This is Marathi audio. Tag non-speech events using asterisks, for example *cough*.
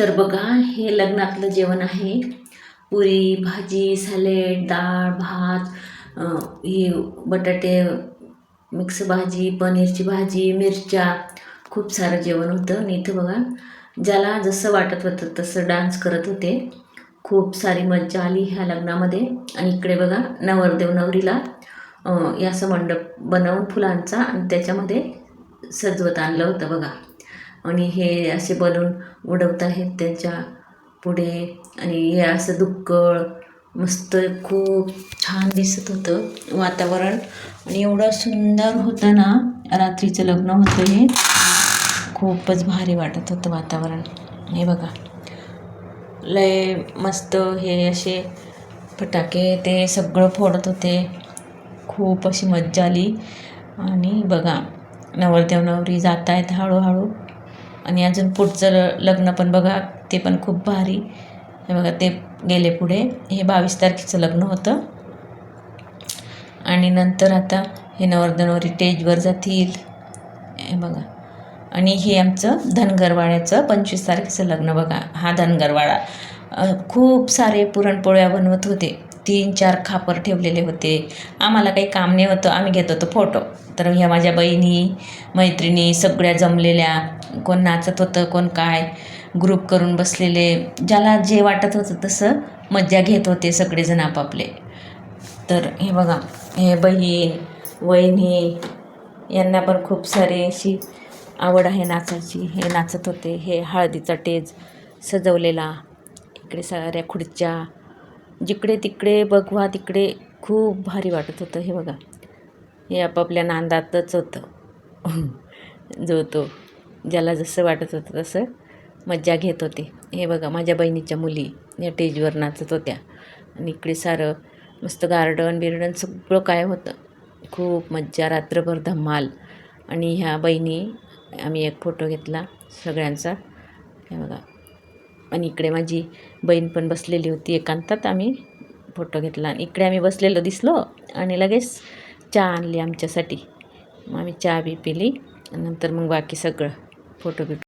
तर बघा हे लग्नातलं जेवण आहे. पुरी भाजी सॅलेड डाळ भात ही बटाटे मिक्स भाजी पनीरची भाजी मिरच्या खूप सारं जेवण होतं. आणि इथं बघा ज्याला जसं वाटत होतं तसं डान्स करत होते. खूप सारी मज्जा आली ह्या लग्नामध्ये. आणि इकडे बघा नवरदेव नवरीला याचं असं मंडप बनवून फुलांचा आणि त्याच्यामध्ये सजवत आणलं होतं बघा. आणि हे असे बलून उडवत आहेत त्यांच्या पुढे. आणि हे असं दुक्कळ मस्त खूप छान दिसत होतं वातावरण. आणि एवढं सुंदर होतं ना रात्रीचं लग्न होतं हे. खूपच भारी वाटत होतं वातावरण. हे बघा. लय मस्त हे असे फटाके ते सगळं फोडत होते. खूप अशी मज्जा आली. आणि बघा नवरदेव नवरी जात आहेत हळूहळू. आणि अजून पुढचं लग्न पण बघा ते पण खूप भारी. हे बघा ते गेले पुढे. हे बावीस तारखेचं लग्न होतं. आणि नंतर आता हे नवरदनवरी स्टेजवर जातील. हे बघा. आणि हे आमचं धनगरवाड्याचं पंचवीस तारखेचं लग्न बघा. हा धनगरवाडा. खूप सारे पुरणपोळ्या बनवत होते. तीन चार खापर ठेवलेले होते. आम्हाला काही काम नाही होतं. आम्ही घेत होतो फोटो. तर ह्या माझ्या बहिणी मैत्रिणी सगळ्या जमलेल्या. कोण नाचत होतं कोण काय. ग्रुप करून बसलेले. ज्याला जे वाटत होतं तसं मज्जा घेत होते सगळेजण आपापले. तर हे बघा हे बहीण वहिनी यांना पण खूप सारी अशी आवड आहे नाचायची. हे नाचत होते. हे हळदीचा टेज सजवलेला. इकडे साऱ्या खुर्च्या जिकडे तिकडे बघवा तिकडे खूप भारी वाटत होतं हे बघा. हे आपापल्या नांदातच होतं. *laughs* जो तो ज्याला जसं वाटत होतं तसं मज्जा घेत होते. हे बघा माझ्या बहिणीच्या मुली या टेजवर नाचत होत्या. आणि इकडे सारं मस्त गार्डन बिर्डन सगळं काय होतं. खूप मज्जा रात्रभर धमाल. आणि ह्या बहिणी आम्ही एक फोटो घेतला सगळ्यांचा. हे बघा. आणि इकडे माझी बहीण पण बसलेली होती एकांतात. आम्ही फोटो घेतला. आणि इकडे आम्ही बसलेलो दिसलो आणि लगेच चहा आणली आमच्यासाठी. मग आम्ही चहा बी पिली. नंतर मग बाकी सगळं फोटो बिटो